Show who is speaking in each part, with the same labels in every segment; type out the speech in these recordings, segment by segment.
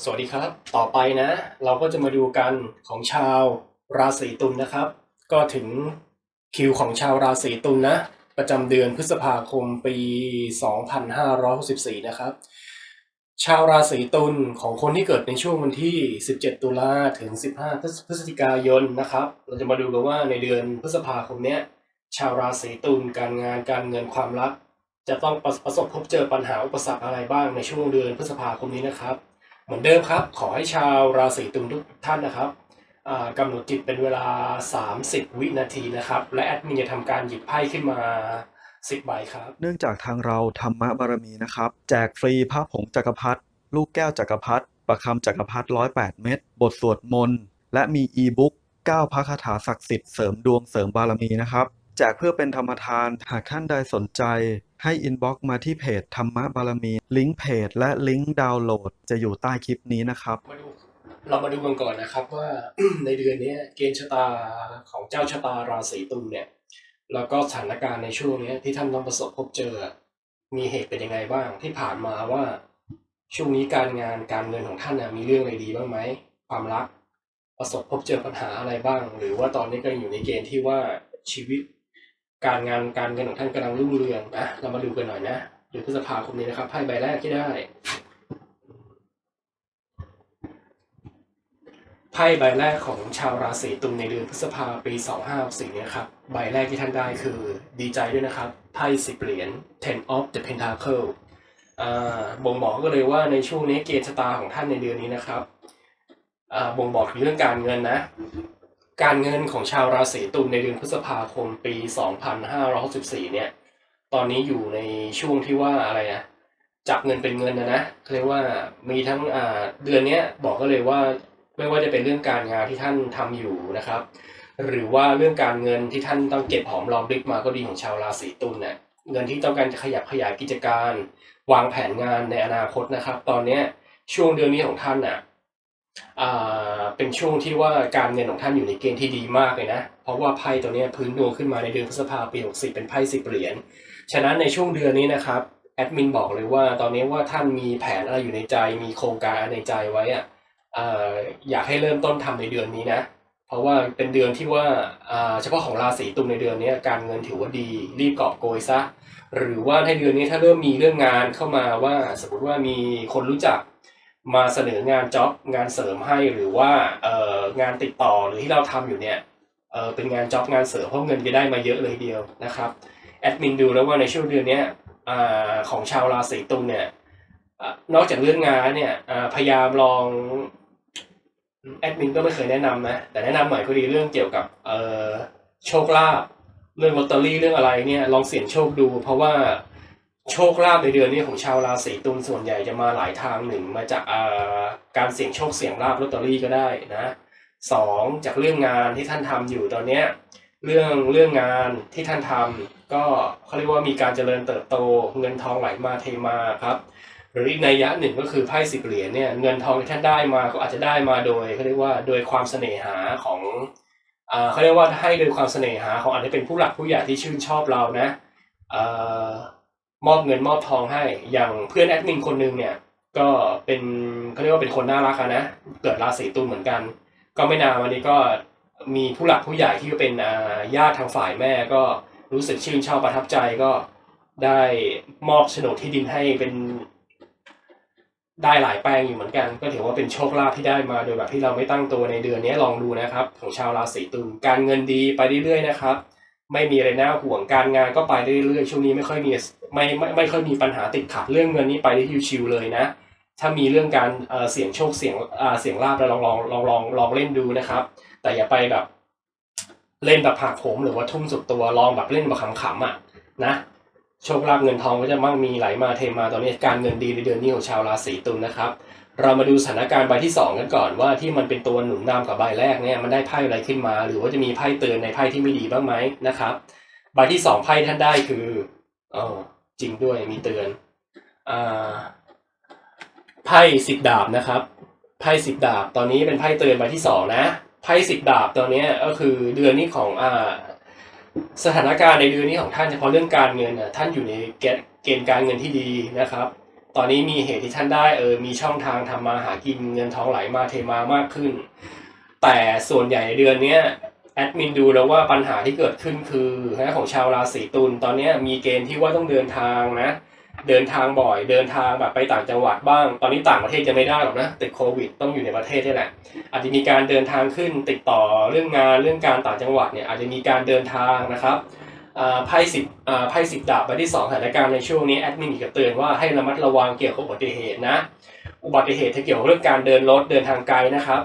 Speaker 1: สวัสดีครับ ต่อไปนะ เราก็จะมาดูกันของชาวราศีตุลนะครับ ก็ถึงคิวของชาวราศีตุลนะ ประจำเดือนพฤษภาคมปี 2564 นะครับ ชาวราศีตุลของคนที่เกิดในช่วงวันที่ 17 ตุลาถึง 15 พฤศจิกายนนะครับ เราจะมาดูกันว่าในเดือนพฤษภาคมเนี้ย ชาวราศีตุลการงานการเงินความรัก จะต้องประประสบพบเจอปัญหาอุปสรรคอะไรบ้างในช่วงเดือนพฤษภาคมนี้นะครับ เหมือนเดิมครับ ขอให้ชาวราศีตุลทุกท่านนะครับกำหนดจิตเป็นเวลา 30 วินาทีนะครับ และแอดมินจะทำการหยิบไพ่ขึ้นมา10ใบครับ
Speaker 2: เนื่องจากทางเราธรรมบารมีนะครับ แจกฟรีพระผงจักรพรรดิลูกแก้วจักรพรรดิประคำจักรพรรดิ108เม็ดบทสวดมนต์ และมีอีบุ๊ก9พระคาถาศักดิ์สิทธิ์เสริมดวงเสริมบารมีนะครับ แจกเพื่อเป็นธรรมทาน หากท่านใดสนใจให้อินบ็อกซ์มาที่เพจธรรมะบารมี ลิงก์เพจและลิงก์ดาวน์โหลดจะอยู่ใต้คลิปนี้นะครับ
Speaker 1: มาดูเรามาดูกันก่อนนะครับว่า ในเดือนนี้เกณฑ์ชะตาของเจ้าชะตาราศีตุลเนี่ย แล้วก็สถานการณ์ในช่วงนี้ที่ท่านต้องประสบพบเจอ มีเหตุเป็นยังไงบ้างที่ผ่านมาว่าช่วงนี้การงานการเงินของท่านนะมีเรื่องอะไรดีบ้างไหมความรัก ประสบพบเจอปัญหาอะไรบ้าง หรือว่าตอนนี้ก็อยู่ในเกณฑ์ที่ว่าชีวิต การงานการเงินของท่านกำลังรุ่งเรืองนะเรามาดูกันหน่อยนะเดือนพฤษภาคมนี้นะครับไพ่ใบแรกที่ได้ไพ่ใบแรกของชาวราศีตุลในเดือนพฤษภาปี2564เนี่ยครับใบแรกที่ท่านได้คือดีใจด้วยนะครับไพ่สิบเหรียญ ten of the pentacle บ่งบอกก็เลยว่าในช่วงนี้เกณฑ์ชะตาของท่านในเดือนนี้นะครับบ่งบอกถึงเรื่องการเงินนะ การเงินของชาวราศีตุลในเดือนพฤษภาคมปี 2564 เนี่ย ตอนนี้อยู่ในช่วงที่ว่าอะไรอะจับเงินเป็นเงินนะนะเรียกว่ามีทั้งอ่าเดือนเนี้ยบอกก็เลยว่าไม่ว่าจะเป็นเรื่องการงานที่ท่านทำอยู่นะครับ หรือว่าเรื่องการเงินที่ท่านต้องเก็บหอมรอมริบมาก็ดีของชาวราศีตุลเนี่ยเงินที่ต้องการจะขยับขยายกิจการ วางแผนงานในอนาคตนะครับ ตอนเนี้ยช่วงเดือนนี้ของท่านน่ะอ่า เป็นช่วงที่ว่าการเงินของท่านอยู่ในเกณฑ์ที่ดีมากเลยนะ เพราะว่าไพ่ตัวนี้พื้นดวงขึ้นมาในเดือนพฤษภาปี64เป็นไพ่สิบเหรียญ ฉะนั้นในช่วงเดือนนี้นะครับแอดมินบอกเลยว่าตอนนี้ว่าท่านมีแผนอะไรอยู่ในใจ มีโครงการในใจไว้อะเอ่ออยากให้เริ่มต้นทำในเดือนนี้นะ เพราะว่าเป็นเดือนที่ว่าอ่าเฉพาะของราศีตุลในเดือนนี้การเงินถือว่าดีรีบกอบโกยซะ หรือว่าในเดือนนี้ถ้าเริ่มมีเรื่องงานเข้ามาว่าสมมติว่ามีคนรู้จัก มาเสนองานจ็อบงานเสริมให้หรือว่าเอ่องานติดต่อหรือที่เราทำอยู่เนี่ยเออเป็นงานจ็อบงานเสริมเพราะเงินจะได้มาเยอะเลยเดียวนะครับแอดมินดูแล้วว่าในช่วงเดือนนี้อ่าของชาวราศีตุลเนี่ยนอกจากเรื่องงานเนี่ยพยายามลองแอดมินก็ไม่เคยแนะนำนะแต่แนะนำหน่อยก็ดีเรื่องเกี่ยวกับเอ่อโชคลาภเรื่องลอตเตอรี่เรื่องอะไรเนี่ยลองเสี่ยงโชคดู เพราะว่า โชคลาภในเดือนนี้ของชาวราศีตุลส่วนใหญ่จะมาหลายทางหนึ่งมาจากการเสี่ยงโชคเสี่ยงลาภลอตเตอรี่ก็ได้นะสองจากเรื่องงานที่ท่านทำอยู่ตอนเนี้ยเรื่องเรื่องงานที่ท่านทำก็เขาเรียกว่ามีการเจริญเติบโต เงินทองไหลมาเทมาครับ หรืออีกนัยยะหนึ่งก็คือไพ่สิบเหรียญเนี่ยเงินทองที่ท่านได้มาก็อาจจะได้มาโดยเขาเรียกว่าโดยความเสน่หาของเขาเรียกว่าให้โดยความเสน่หาของอาจจะเป็นผู้หลักผู้ใหญ่ที่ชื่นชอบเรานะเออ มอบเงินมอบทองให้ อย่างเพื่อนแอดมินคนหนึงเนี่ย ก็เป็นเขาเรียกว่าเป็นคนน่ารักนะ เกิดราศีตุลเหมือนกัน ก็ไม่นานวันนี้ก็มีผู้หลักผู้ใหญ่ที่เป็นญาติทางฝ่ายแม่ก็รู้สึกชื่นชอบประทับใจก็ได้มอบโฉนดที่ดินให้เป็นได้หลายแปลงอยู่เหมือนกัน ก็ถือว่าเป็นโชคลาภที่ได้มาโดยแบบที่เราไม่ตั้งตัวในเดือนนี้ลองดูนะครับ ของชาวราศีตุลการเงินดีไปเรื่อยๆนะครับ ไม่มีอะไรน่าห่วงการงานก็ไปเรื่อยๆช่วงนี้ไม่ค่อยมี ไม่ไม่ไม่ค่อยมีปัญหาติดขัดเรื่องเงินนี้ไปได้ชิวๆเลยนะ ถ้ามีเรื่องการเสี่ยงโชคเสี่ยงเสี่ยงลาภเราลองลองลองลองลองเล่นดูนะครับ แต่อย่าไปแบบ เล่นแบบผักโหมหรือว่าทุ่มสุดตัวลองแบบเล่นแบบขำๆอะนะโชคลาภเงินทองก็จะมั่งมีไหลมาเทมาตอนนี้การเงินดีในเดือนนี้ของชาวราศีตุลนะครับ เรามาดูสถานการณ์ใบที่สองกันก่อนว่าที่มันเป็นตัวหนุนนำกับใบแรกเนี่ยมันได้ไพ่อะไรขึ้นมา หรือว่าจะมีไพ่เตือนในไพ่ที่ไม่ดีบ้างไหมนะครับ ใบที่สองไพ่ท่านได้คืออ๋อ จริงด้วยมีเตือนอไพ่สิบดาบนะครับ ไพ่สิบดาบ ตอนนี้เป็นไพ่เตือนใบที่สองนะ ไพ่สิบดาบตอนนี้ก็คือเดือนนี้ของอสถานการณ์ในเดือนนี้ของท่านเฉพาะเรื่องการเงินนะท่านอยู่ในเกณฑ์การเงินที่ดีนะครับ ตอนนี้มีเหตุที่ท่านได้เออมีช่องทางทำมาหากินเงินทองไหลมาเทมามากขึ้น แต่ส่วนใหญ่ในเดือนเนี้ย แอดมินดูแล้วว่าปัญหาที่เกิดขึ้นคือนะของชาวราศีตุลตอนนี้มีเกณฑ์ที่ว่าต้องเดินทางนะ เดินทางบ่อย เดินทางแบบไปต่างจังหวัดบ้าง ตอนนี้ต่างประเทศจะไม่ได้หรอกนะติดโควิดต้องอยู่ในประเทศนี่แหละ อาจจะมีการเดินทางขึ้นติดต่อเรื่องงานเรื่องการต่างจังหวัดเนี่ยอาจจะมีการเดินทางนะครับไพ่สิบไพ่สิบดาบใบที่สองสถานการณ์ในช่วงนี้แอดมินอีกเตือนว่าให้ระมัดระวังเกี่ยวกับอุบัติเหตุนะ อุบัติเหตุที่เกี่ยวกับเรื่องการเดินรถเดินทางไกลนะครับ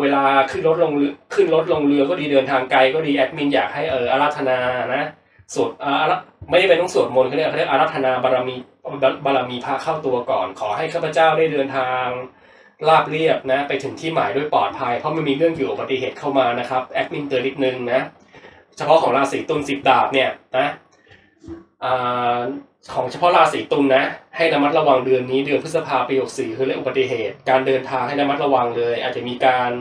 Speaker 1: เวลาขึ้นรถลงขึ้นรถลงเรือก็ดีเดินทางไกลก็ดีแอดมินอยากให้เอออาราธนานะสวดอาราไม่ได้เป็นต้องสวดมนต์เขาเรียกเขาเรียกอาราธนาบารมีบารมีพระเข้าตัวก่อน ขอให้ข้าพเจ้าได้เดินทางราบเรียบนะ ไปถึงที่หมายด้วยปลอดภัย เพราะมันมีเรื่องเกี่ยวกับอุบัติเหตุเข้ามานะครับแอดมินเตือนนิดนึงนะ เฉพาะของราศีตุลสิบดาบเนี่ยนะ ของเฉพาะราศีตุลนะ ให้ระมัดระวังเดือนนี้เดือนพฤษภาปี64คือเรื่องอุบัติเหตุ การเดินทางให้ระมัดระวังเลย อาจจะมีการ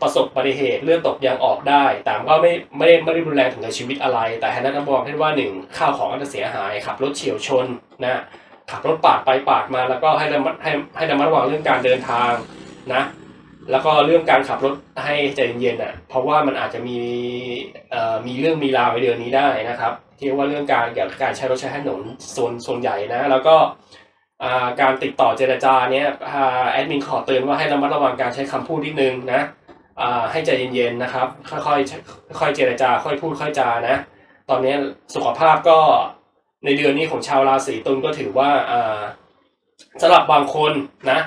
Speaker 1: ประสบอุบัติเหตุเลือดตกยางออกได้ แต่ก็ไม่ไม่ได้ไม่ได้รุนแรงถึงกับชีวิตอะไร แต่ให้ระมัดระวังให้ว่าหนึ่งข้าวของอาจจะเสียหายขับรถเฉียวชนนะขับรถปาดไปปาดมาแล้วก็ให้ระมัดให้ให้ระมัดระวังเรื่องการเดินทางนะแล้วก็เรื่องการขับรถให้ใจเย็นๆอะเพราะว่ามันอาจจะมีมีเรื่องมีราวในเดือนนี้ได้นะครับ ที่ว่าเรื่องการเกี่ยวกับการใช้รถใช้ถนนส่วนส่วนใหญ่นะ แล้วก็การติดต่อเจรจาเนี้ยแอดมินขอเตือนว่าให้ระมัดระวังการใช้คำพูดนิดนึงนะให้ใจเย็นๆนะครับ ค่อยๆค่อยเจรจา ค่อยพูดค่อยจานะ ตอนนี้สุขภาพก็ในเดือนนี้ของชาวราศีตุลก็ถือว่าสำหรับบางคนนะ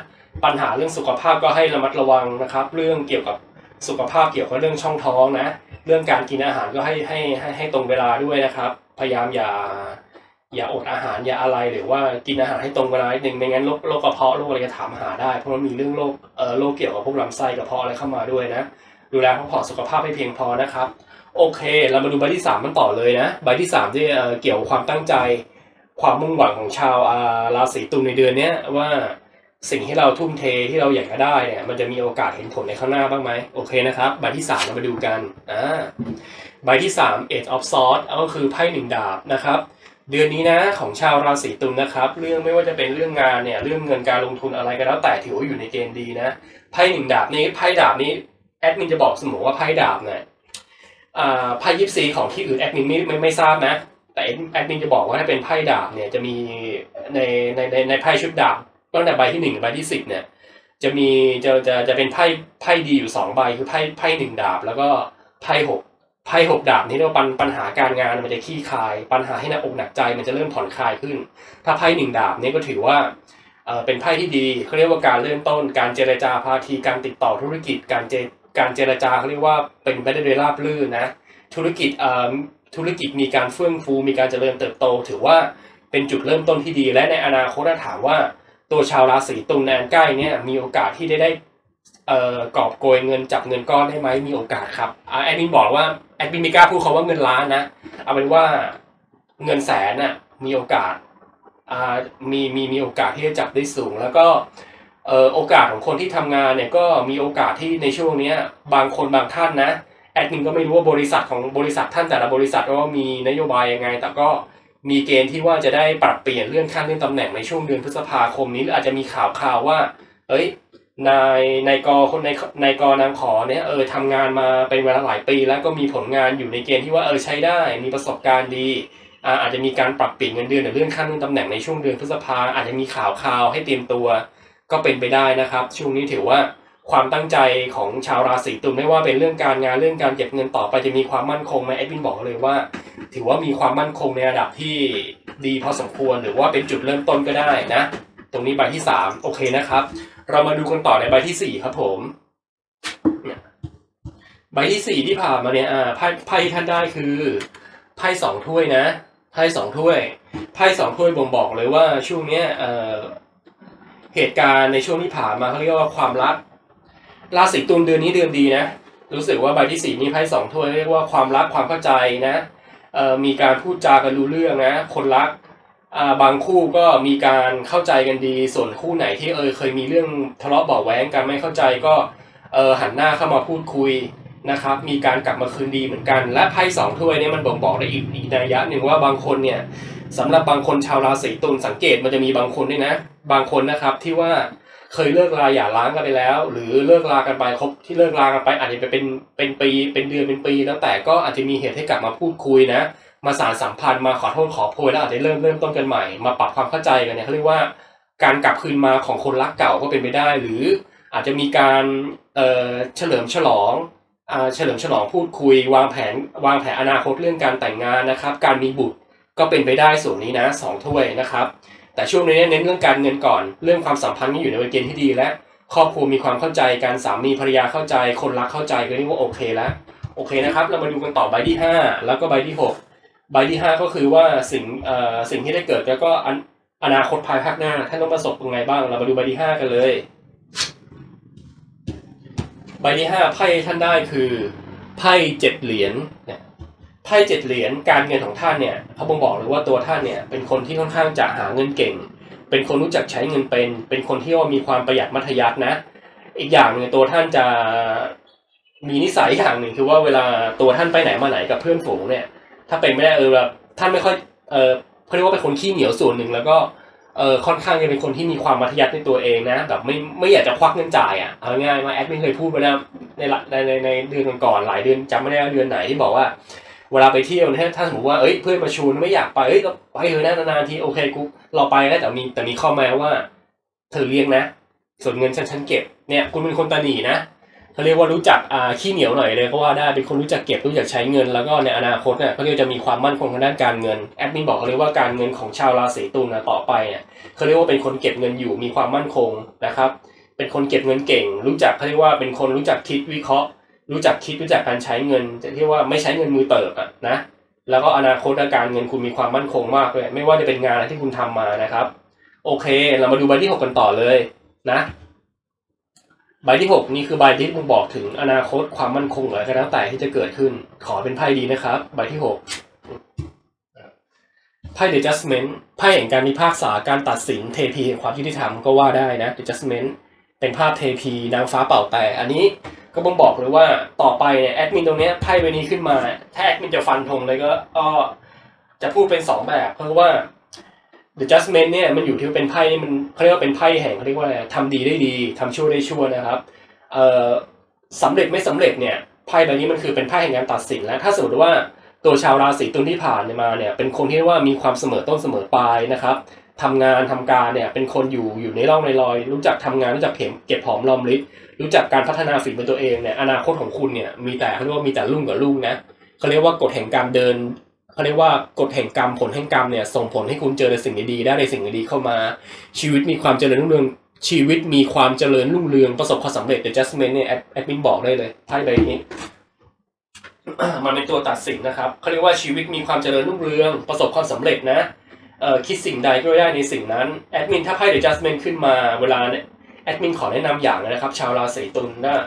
Speaker 1: ปัญหาเรื่องสุขภาพก็ให้ระมัดระวังนะครับ เรื่องเกี่ยวกับสุขภาพเกี่ยวกับเรื่องช่องท้องนะ เรื่องการกินอาหารก็ให้ให้ให้ให้ตรงเวลาด้วยนะครับ พยายามอย่าอย่าอดอาหารอย่าอะไรหรือว่ากินอาหารให้ตรงเวลานิดนึงไม่งั้นโรคโรคกระเพาะโรคอะไรจะถามหาได้ เพราะมันมีเรื่องโรคเอ่อโรคเกี่ยวกับพวกลำไส้กระเพาะอะไรเข้ามาด้วยนะ ดูแลพักผ่อนสุขภาพให้เพียงพอนะครับ โอเค เรามาดูใบที่สามมันต่อเลยนะใบที่สามที่เอ่อเกี่ยวความตั้งใจ ความมุ่งหวังของชาวอ่าราศีตุลในเดือนนี้ว่า สิ่งที่เราทุ่มเทที่เราอยากจะได้เนี่ยมันจะมีโอกาสเห็นผลในข้างหน้าบ้างไหมโอเคนะครับ ใบที่สามเรามาดูกันอ่าใบที่สาม Eight of Swords ก็คือไพ่หนึ่งดาบนะครับเดือนนี้นะของชาวราศีตุลนะครับ เรื่องไม่ว่าจะเป็นเรื่องงานเนี่ยเรื่องเงินการลงทุนอะไรก็แล้วแต่ถือว่าอยู่ในเกณฑ์ดีนะไพ่หนึ่งดาบนี้ไพ่ดาบนี้แอดมินจะบอกเสมอว่าไพ่ดาบเนี่ยอ่าไพ่ยิปซีของที่อื่นแอดมินไม่ไม่ไม่ทราบนะ แต่แอดมินจะบอกว่าถ้าเป็นไพ่ดาบเนี่ยจะมีในในในในไพ่ชุดดาบ ตั้งแต่ใบที่หนึ่งถึงใบที่สิบเนี่ย จะมีจะจะจะเป็นไพ่ไพ่ดีอยู่สองใบคือไพ่ไพ่หนึ่งดาบ แล้วก็ไพ่หกไพ่หกดาบนี่เรียกว่าปัญปัญหาการงานมันจะขี้คาย ปัญหาให้หนักอกหนักใจมันจะเริ่มผ่อนคลายขึ้น ถ้าไพ่หนึ่งดาบนี่ก็ถือว่าเออเป็นไพ่ที่ดีเขาเรียกว่าการเริ่มต้น การเจรจาภาคีการติดต่อธุรกิจ การเจการเจรจาเขาเรียกว่าเป็นไปได้โดยราบรื่นนะ ธุรกิจเอ่อธุรกิจมีการเฟื่องฟูมีการเจริญเติบโต ถือว่าเป็นจุดเริ่มต้นที่ดี และในอนาคตถ้าถามว่า ตัวชาวราศีตุลในอันใกล้เนี่ยมีโอกาสที่ได้ได้เอ่อกอบโกยเงินจับเงินก้อนได้ไหมมีโอกาสครับอ่าแอดมินบอกว่าแอดมินไม่กล้าพูดคำว่าเงินล้านนะเอาเป็นว่าเงินแสนน่ะมีโอกาสอ่ามีมีมีโอกาสที่จะจับได้สูง แล้วก็เอ่อโอกาสของคนที่ทำงานเนี่ยก็มีโอกาสที่ในช่วงเนี้ยบางคนบางท่านนะแอดมินก็ไม่รู้ว่าบริษัทของบริษัทท่านแต่ละบริษัทว่ามีนโยบายยังไง แต่ก็ มีเกณฑ์ที่ว่าจะได้ปรับเปลี่ยนเลื่อนขั้นเลื่อนตำแหน่งในช่วงเดือนพฤษภาคมนี้หรืออาจจะมีข่าวข่าวว่า เอ้ยนายนายกคนในนายกนางขอเนี่ยเออทำงานมาเป็นเวลาหลายปี แล้วก็มีผลงานอยู่ในเกณฑ์ที่ว่าเออใช้ได้ มีประสบการณ์ดีอาอาจจะมีการปรับเปลี่ยนเงินเดือนหรือเลื่อนขั้นเลื่อนตำแหน่งในช่วงเดือนพฤษภาอาจจะมีข่าวข่าวให้เตรียมตัว ก็เป็นไปได้นะครับ ช่วงนี้ถือว่า ความตั้งใจของชาวราศีตุลไม่ว่าเป็นเรื่องการงานเรื่องการเก็บเงินต่อไปจะมีความมั่นคงไหมแอดมินบอกเลยว่า ถือว่ามีความมั่นคงในระดับที่ดีพอสมควรหรือว่าเป็นจุดเริ่มต้นก็ได้นะ ตรงนี้ใบที่สามโอเคนะครับ เรามาดูกันต่อในใบที่สี่ครับผมเนี่ยใบที่สี่ที่ผ่านมาเนี่ยอ่าไพ่ไพ่ที่ท่านได้คือไพ่สองถ้วยนะไพ่สองถ้วยไพ่สองถ้วยบ่งบอกเลยว่าช่วงเนี้ยเอ่อเหตุการณ์ในช่วงที่ผ่านมาเขาเรียกว่าความรัก ราศีตุลเดือนนี้เดือนดีนะ รู้สึกว่าใบที่สี่มีไพ่สองถ้วยเรียกว่าความรักความเข้าใจนะมีการพูดจากันรู้เรื่องนะ คนรักบางคู่ก็มีการเข้าใจกันดี ส่วนคู่ไหนที่เออเคยมีเรื่องทะเลาะเบาะแว้งกันไม่เข้าใจก็เออหันหน้าเข้ามาพูดคุยนะครับ มีการกลับมาคืนดีเหมือนกัน และไพ่สองถ้วยเนี่ยมันบ่งบอกได้อีกอีกนัยยะหนึ่งว่าบางคนเนี่ยสำหรับบางคนชาวราศีตุลสังเกตมันจะมีบางคนด้วยนะ บางคนนะครับที่ว่า เคยเลิกลาหย่าร้างกันไปแล้ว หรือเลิกลากันไปครบที่เลิกลากันไปอาจจะเป็นเป็นปีเป็นเดือนเป็นปีแล้วแต่ก็อาจจะมีเหตุให้กลับมาพูดคุยนะ มาสารสัมพันธ์มาขอโทษขอโพยแล้วอาจจะเริ่มเริ่มต้นกันใหม่มาปรับความเข้าใจกันเนี่ยเขาเรียกว่าการกลับคืนมาของคนรักเก่าก็เป็นไปได้ หรืออาจจะมีการเอ่อเฉลิมฉลองเฉลิมฉลองพูดคุย วางแผนวางแผนอนาคตเรื่องการแต่งงานนะครับ การมีบุตรก็เป็นไปได้ส่วนนี้นะสองถ้วยนะครับ แต่ช่วงนี้เน้นเรื่องการเงินก่อน เรื่องความสัมพันธ์นี่อยู่ในเกณฑ์ที่ดีและครอบครัวมีความเข้าใจการสามีภรรยาเข้าใจ คนรักเข้าใจก็เรียกว่าโอเคแล้วโอเคนะครับ เรามาดูกันต่อใบที่ห้าแล้วก็ใบที่หกใบที่ห้าก็คือว่าสิ่งเอ่อสิ่งที่ได้เกิดแล้วก็อนาคตภายภาคหน้าท่านต้องประสบยังไงบ้าง เรามาดูใบที่ห้ากันเลย ใบที่ห้าไพ่ท่านได้คือไพ่เจ็ดเหรียญเนี่ย ไพ่เจ็ดเหรียญการเงินของท่านเนี่ยเขาบ่งบอกเลยว่าตัวท่านเนี่ยเป็นคนที่ค่อนข้างจะหาเงินเก่ง เป็นคนรู้จักใช้เงินเป็น เป็นคนที่ว่ามีความประหยัดมัธยัสถ์นะ อีกอย่างหนึ่งตัวท่านจะมีนิสัยอย่างหนึ่งคือว่าเวลาตัวท่านไปไหนมาไหนกับเพื่อนฝูงเนี่ย ถ้าเป็นไม่ได้เออแบบท่านไม่ค่อยเออเขาเรียกว่าเป็นคนขี้เหนียวส่วนหนึ่งแล้วก็เออค่อนข้างจะเป็นคนที่มีความมัธยัสถ์ในตัวเองนะแบบไม่ไม่อยากจะควักเงินจ่ายอะเอาง่ายๆมาแอดมินเคยพูดไปนะในละในในในเดือนก่อนๆหลายเดือนจำไม่ได้เดือนไหนที่บอกว่า เวลาไปเที่ยวเนี่ยถ้าสมมติว่าเอ้ยเพื่อนมาชวนไม่อยากไปเอ้ยก็ไปเถอะนะนานๆทีโอเคกูเราไปแล้วแต่มีแต่มีข้อแม้ว่า เธอเลี้ยงนะ ส่วนเงินฉันฉันเก็บเนี่ยคุณเป็นคนตาหนีนะเขาเรียกว่ารู้จักอ่าขี้เหนียวหน่อยเลยก็ว่าได้เป็นคนรู้จักเก็บรู้จักใช้เงินแล้วก็ในอนาคตเนี่ยเขาเรียกจะมีความมั่นคงทางด้านการเงินแอดมินบอกเขาเรียกว่าการเงินของชาวราศีตุลนะต่อไปเนี่ยเขาเรียกว่าเป็นคนเก็บเงินอยู่มีความมั่นคงนะครับ เป็นคนเก็บเงินเก่ง รู้จักเขาเรียกว่าเป็นคนรู้จักคิดวิเคราะห์ รู้จักคิดรู้จักการใช้เงินจะเรียกว่าไม่ใช้เงินมือเติบอะนะ แล้วก็อนาคตการเงินคุณมีความมั่นคงมากเลยไม่ว่าจะเป็นงานอะไรที่คุณทำมานะครับ โอเค เรามาดูใบที่หกกันต่อเลยนะใบที่หกนี่คือใบที่ผมบอกถึงอนาคตความมั่นคงอะไรก็แล้วแต่ที่จะเกิดขึ้น ขอเป็นไพ่ดีนะครับ ใบที่หกไพ่ The Judgment ไพ่แห่งการมีภาคษาการตัดสินเทพีแห่งความยุติธรรมก็ว่าได้นะ The Judgment เป็นภาพเทพีนางฟ้าเป่าแต่อันนี้ก็บ่งบอกเลยว่าต่อไปเนี่ยแอดมินตรงเนี้ยไพ่ใบนี้ขึ้นมา ถ้าแอดมินจะฟันธงเลยก็จะพูดเป็นสองแบบเพราะว่า The Judgment เนี่ยมันอยู่ที่เป็นไพ่นี่มันเขาเรียกว่าเป็นไพ่แห่งเขาเรียกว่าอะไรทำดีได้ดีทำชั่วได้ชั่วนะครับเอ่อสำเร็จไม่สำเร็จเนี่ยไพ่ใบนี้มันคือเป็นไพ่แห่งการตัดสินแล้วถ้าสมมติว่าตัวชาวราศีตุลที่ผ่านมาเนี่ยเป็นคนที่ว่ามีความเสมอต้นเสมอปลายนะครับ ทำงานทำการเนี่ยเป็นคนอยู่อยู่ในร่องในรอย รู้จักทำงานรู้จักเก็บเก็บหอมรอมริบรู้จักการพัฒนาฝีมือตัวเองเนี่ยอนาคตของคุณเนี่ยมีแต่เขาเรียกว่ามีแต่รุ่งกับรุ่งนะเขาเรียกว่ากฎแห่งการเดินเขาเรียกว่ากฎแห่งกรรมผลแห่งกรรมเนี่ยส่งผลให้คุณเจอในสิ่งดีๆได้ในสิ่งดีๆเข้ามา ชีวิตมีความเจริญรุ่งเรืองชีวิตมีความเจริญรุ่งเรืองประสบความสำเร็จ The Justment เนี่ยแอดแอดมินบอกได้เลยไพ่ใบนี้มันเป็นตัวตัดสินนะครับเขาเรียกว่าชีวิตมีความเจริญรุ่งเรืองประสบความสำเร็จนะ เอ่อคิดสิ่งใดก็ได้ในสิ่งนั้นแอดมินถ้าไพ่ The Justment ขึ้นมาเวลาเนี่ยแอดมินขอแนะนำอย่างนะครับ ชาวราศีตุลนะ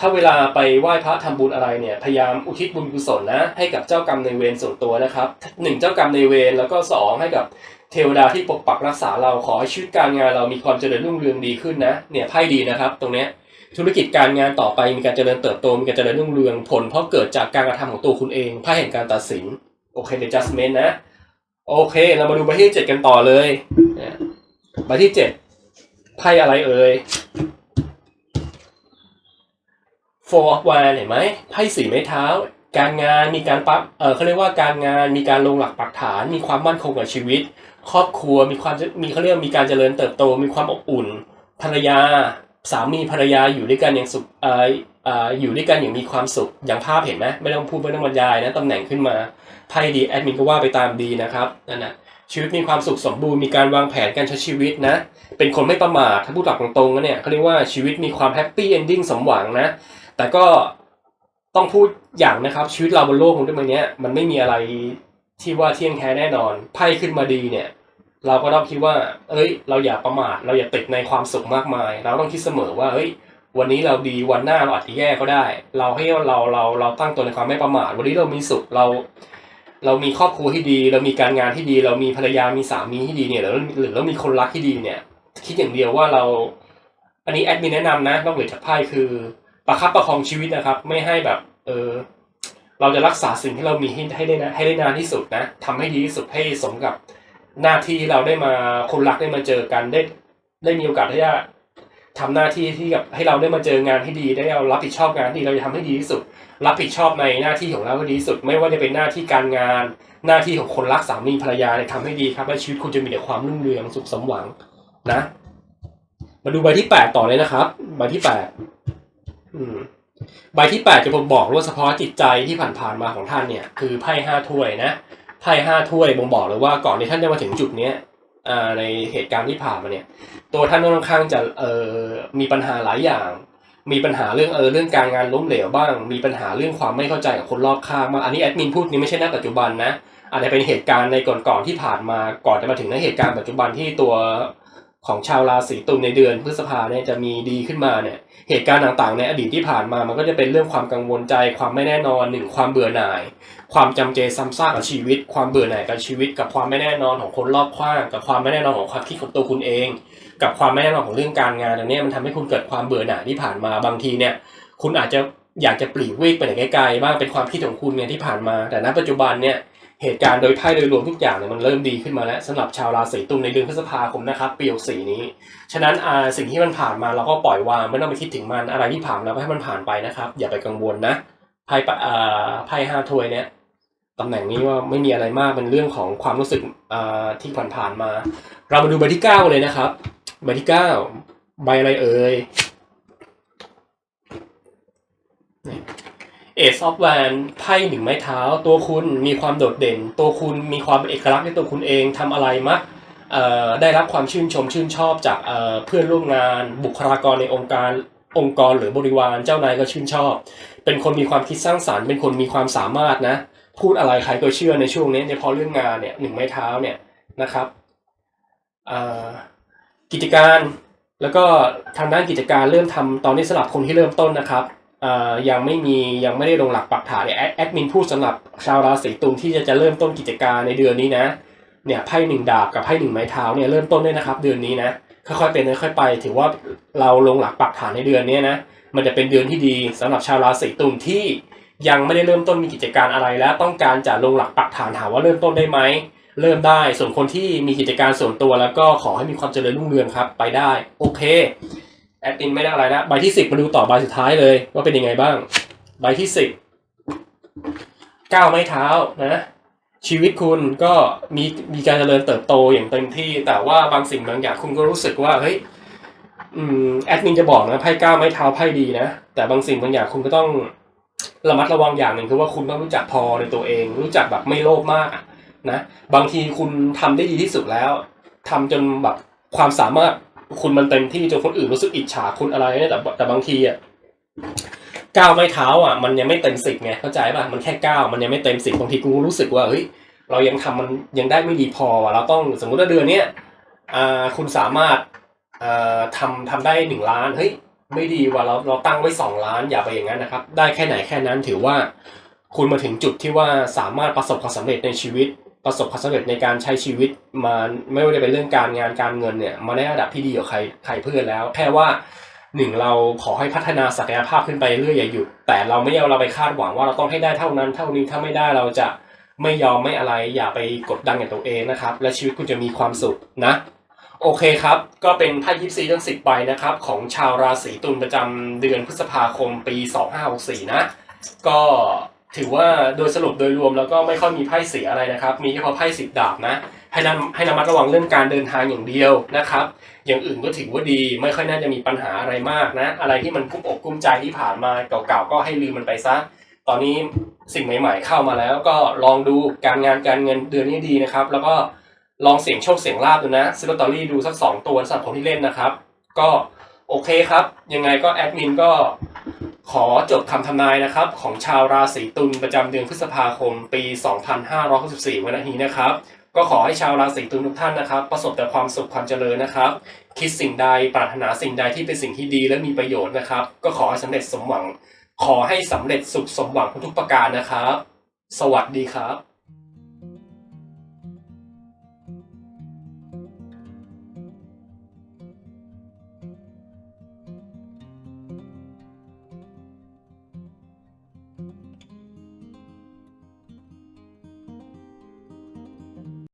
Speaker 1: ถ้าเวลาไปไหว้พระทำบุญอะไรเนี่ยพยายามอุทิศบุญกุศลนะให้กับเจ้ากรรมในเวรส่วนตัวนะครับหนึ่งเจ้ากรรมในเวรแล้วก็สองให้กับเทวดาที่ปกปักรักษาเราขอให้ชีวิตการงานเรามีความเจริญรุ่งเรืองดีขึ้นนะเนี่ยไพ่ดีนะครับ ตรงเนี้ยธุรกิจการงานต่อไปมีการเจริญเติบโตมีการเจริญรุ่งเรืองผลเพราะเกิดจากการกระทำของตัวคุณเองไพ่แห่งการตัดสินโอเคเด adjustment นะ โอเค เรามาดูใบที่เจ็ดกันต่อเลยเนี่ยใบที่เจ็ดไพ่อะไรเอ่ย Four of Wands เห็นไหมไพ่สีไม้เท้า การงานมีการปั๊บเออเขาเรียกว่าการงานมีการลงหลักปักฐาน มีความมั่นคงกับชีวิต ครอบครัวมีความมีเขาเรียกมีการเจริญเติบโต มีความอบอุ่น ภรรยาสามีภรรยาอยู่ด้วยกันอย่างสุขเออ อยู่ด้วยกันอย่างมีความสุขอย่างภาพเห็นไหมไม่ต้องพูดไม่ต้องบรรยายนะตำแหน่งขึ้นมาไพ่ดีแอดมินก็ว่าไปตามดีนะครับนั่นนะชีวิตมีความสุขสมบูรณ์มีการวางแผนการใช้ชีวิตนะ เป็นคนไม่ประมาทถ้าพูดหลักตรงๆก็เนี่ยเขาเรียกว่าชีวิตมีความแฮปปี้เอนดิ้งสมหวังนะ แต่ก็ต้องพูดอย่างนะครับชีวิตเราบนโลกของด้วยมันนี้มันไม่มีอะไรที่ว่าเที่ยงแท้แน่นอนไพ่ขึ้นมาดีเนี่ย เราก็ต้องคิดว่า เอ้ย เราอย่าประมาทเราอย่าติดในความสุขมากมาย เราต้องคิดเสมอว่าเฮ้ย วันนี้เราดีวันหน้าเราอาจจะแย่ก็ได้ เราให้เราเราเราตั้งตัวในความไม่ประมาทวันนี้เรามีสุขเรา เรามีครอบครัวที่ดี เรามีการงานที่ดี เรามีภรรยามีสามีที่ดีเนี่ยหรือหรือเรามีคนรักที่ดีเนี่ย คิดอย่างเดียวว่าเรา อันนี้แอดมินแนะนำนะนอกเหนือจากไพ่คือประคับประคองชีวิตนะครับ ไม่ให้แบบ เออเราจะรักษาสิ่งที่เรามีให้ให้ได้นะให้ได้นานที่สุดนะทำให้ดีที่สุดให้สมกับหน้าที่ที่เราได้มาคนรักได้มาเจอกันได้ ได้มีโอกาสที่จะ ทำหน้าที่ที่กับให้เราได้มาเจองานที่ดีได้เรารับผิดชอบงานที่เราจะทำให้ดีที่สุด รับผิดชอบในหน้าที่ของเราให้ดีที่สุด ไม่ว่าจะเป็นหน้าที่การงาน หน้าที่ของคนรักสามีภรรยาเนี่ยทำให้ดีครับและชีวิตคุณจะมีแต่ความรุ่งเรืองสุขสมหวังนะ มาดูใบที่แปดต่อเลยนะครับ ใบที่แปดอืมใบที่แปดจะบ่งบอกว่าเฉพาะจิตใจที่ผ่านๆมาของท่านเนี่ย คือไพ่ห้าถ้วยนะไพ่ห้าถ้วยบ่งบอกเลยว่าก่อนที่ท่านจะมาถึงจุดเนี้ย ในเหตุการณ์ที่ผ่านมาเนี่ย ตัวท่านค่อนข้างจะเออมีปัญหาหลายอย่าง มีปัญหาเรื่องเออเรื่องการงานล้มเหลวบ้าง มีปัญหาเรื่องความไม่เข้าใจกับคนรอบข้างมาอันนี้แอดมินพูดนี่ไม่ใช่ณปัจจุบันนะอาจจะเป็นเหตุการณ์ในก่อนๆที่ผ่านมาก่อนจะมาถึงในเหตุการณ์ปัจจุบันที่ตัวของชาวราศีตุลในเดือนพฤษภาเนี่ยจะมีดีขึ้นมาเนี่ยเหตุการณ์ต่างๆ ในอดีตที่ผ่านมามันก็จะเป็นเรื่องความกังวลใจความไม่แน่นอนหนึ่งความเบื่อหน่าย ความจำเจซ้ำซากกับชีวิต ความเบื่อหน่ายกับชีวิต กับความไม่แน่นอนของคนรอบข้าง กับความไม่แน่นอนของความคิดของตัวคุณเอง กับความไม่แน่นอนของเรื่องการงานอันเนี้ยมันทำให้คุณเกิดความเบื่อหน่ายที่ผ่านมาบางทีเนี่ยคุณอาจจะอยากจะปลีกวิกไปไหนไกลๆบ้างเป็นความคิดของคุณเนี่ยที่ผ่านมา แต่ณปัจจุบันเนี่ยเหตุการณ์โดยไพ่โดยรวมทุกอย่างเนี่ยมันเริ่มดีขึ้นมาแล้วสำหรับชาวราศีตุลในเดือนพฤษภาคมนะครับปีหกสี่นี้ ฉะนั้นอ่าสิ่งที่มันผ่านมาเราก็ปล่อยวางไม่ต้องไปคิดถึงมันอะไรที่ผ่านแล้วก็ให้มันผ่านไปนะครับ อย่าไปกังวลนะ ไพ่ไพ่ห้าถ้วยเนี่ยตำแหน่งนี้ว่าไม่มีอะไรมากเป็นเรื่องของความรู้สึกที่ผ่านๆมา เรามาดูใบที่เก้าเลยนะครับ ใบที่เก้าใบอะไรเอ่ย เอซอฟแวนไพ่หนึ่งไม้เท้า ตัวคุณมีความโดดเด่น ตัวคุณมีความเอกลักษณ์ในตัวคุณเองทำอะไรมักได้รับความชื่นชมชื่นชอบจากเพื่อนร่วมงาน บุคลากรในองค์การ องค์กรหรือบริวารเจ้านายก็ชื่นชอบ เป็นคนมีความคิดสร้างสารรค์เป็นคนมีความสามารถนะ พูดอะไรใครก็เชื่อในช่วงนี้ในพาะเรื่องงานเนี่ยหนึ่งไม้เท้าเนี่ยนะครับกิจการแล้วก็ทางด้านกิจการเริ่มทำตอนนี้สำหรับคนที่เริ่มต้นนะครับยังไม่มียังไม่ได้ลงหลักปักฐานเนี่ยแอดแอดมินพูดสำหรับชาวราศีตุลที่จะจะเริ่มต้นกิจการในเดือนนี้นะเนี่ยไพ่หนึ่งดาบกับไพ่หนึ่งไม้เท้าเนี่ยเริ่มต้นด้วยนะครับ เดือนนี้นะ ค่อยๆเป็นค่อยๆไป ถือว่าเราลงหลักปักฐานในเดือนนี้นะมันจะเป็นเดือนที่ดีสำหรับชาวราศีตุลที่ยังไม่ได้เริ่มต้นมีกิจการอะไรแล้ว ต้องการจะลงหลักปักฐานถามว่าเริ่มต้นได้ไหมเริ่มได้ส่วนคนที่มีกิจการส่วนตัวแล้วก็ขอให้มีความเจริญรุ่งเรืองครับ ไปได้ โอเคแอดมินไม่ได้อะไรแล้วใบที่สิบมาดูต่อใบสุดท้ายเลย ว่าเป็นยังไงบ้าง ใบที่สิบก้าวไม้เท้านะ ชีวิตคุณก็มีมีการเจริญเติบโตอย่างเต็มที่ แต่ว่าบางสิ่งบางอย่างคุณก็รู้สึกว่าเฮ้ยแอดมินจะบอกนะไพ่ก้าวไม้เท้าไพ่ดีนะ แต่บางสิ่งบางอย่างคุณก็ต้องระมัดระวังอย่างหนึ่งคือว่าคุณต้องรู้จักพอในตัวเอง รู้จักแบบไม่โลภมากนะบางทีคุณทำได้ดีที่สุดแล้วทำจนแบบความสามารถคุณมันเต็มที่จนคนอื่นรู้สึกอิจฉาคุณอะไรเนี่ยแต่แต่บางทีอะ ก้าวไม้เท้าอะมันยังไม่เต็มสิบไงเข้าใจป่ะมันแค่ก้าวมันยังไม่เต็มสิบบางทีกูรู้สึกว่าเฮ้ยเรายังทำมันยังได้ไม่ดีพอว่ะเราต้องสมมุติว่าเดือนเนี้ยคุณสามารถอ่าทำทำได้หนึ่งล้านเฮ้ยไม่ดีว่ะเราเราตั้งไว้สองล้านอย่าไปอย่างนั้นนะครับ ได้แค่ไหนแค่นั้นถือว่าคุณมาถึงจุดที่ว่าสามารถประสบความสำเร็จในชีวิต ประสบความสำเร็จในการใช้ชีวิตมาไม่ว่าจะเป็นเรื่องการงานการเงินเนี่ยมาในระดับที่ดีกว่าใครใครเพื่อนแล้ว แค่ว่า หนึ่งเราขอให้พัฒนาศักยภาพขึ้นไปเรื่อยอย่าหยุดแต่เราไม่เอาเราไปคาดหวังว่าเราต้องให้ได้เท่านั้น เท่านี้ถ้าไม่ได้เราจะไม่ยอมไม่อะไร อย่าไปกดดันกับตัวเองนะครับ และชีวิตคุณจะมีความสุขนะ โอเคครับ ก็เป็นไพ่ยิปซีทั้งสิบใบนะครับ ของชาวราศีตุลประจำเดือนพฤษภาคมปี2564นะ ก็ถือว่าโดยสรุปโดยรวมแล้วก็ไม่ค่อยมีไพ่เสียอะไรนะครับ มีเฉพาะไพ่สิบดาบนะ ให้นำให้ระมัดระวังเรื่องการเดินทางอย่างเดียวนะครับ อย่างอื่นก็ถือว่าดีไม่ค่อยน่าจะมีปัญหาอะไรมากนะ อะไรที่มันกุ้มอกกุ้มใจที่ผ่านมาเก่าๆก็ให้ลืมมันไปซะตอนนี้สิ่งใหม่ ๆ เข้ามาแล้วก็ลองดูการงานการเงินเดือนนี้ดีนะครับ แล้วก็ลองเสี่ยงโชคเสี่ยงลาบดูนะซื้อลอตเตอรี่ดูสักสองตัวสำหรับคนที่เล่นนะครับ ก็โอเคครับ ยังไงก็แอดมินก็ขอจบคำทำนายนะครับ ของชาวราศีตุลประจำเดือนพฤษภาคมปี 2564วันนี้นะครับ ก็ขอให้ชาวราศีตุลทุกท่านนะครับ ประสบแต่ความสุขความเจริญนะครับ คิดสิ่งใดปรารถนาสิ่งใดที่เป็นสิ่งที่ดีและมีประโยชน์นะครับ ก็ขอให้สำเร็จสมหวัง ขอให้สำเร็จสุขสมหวังทุกประการนะครับ สวัสดีครับ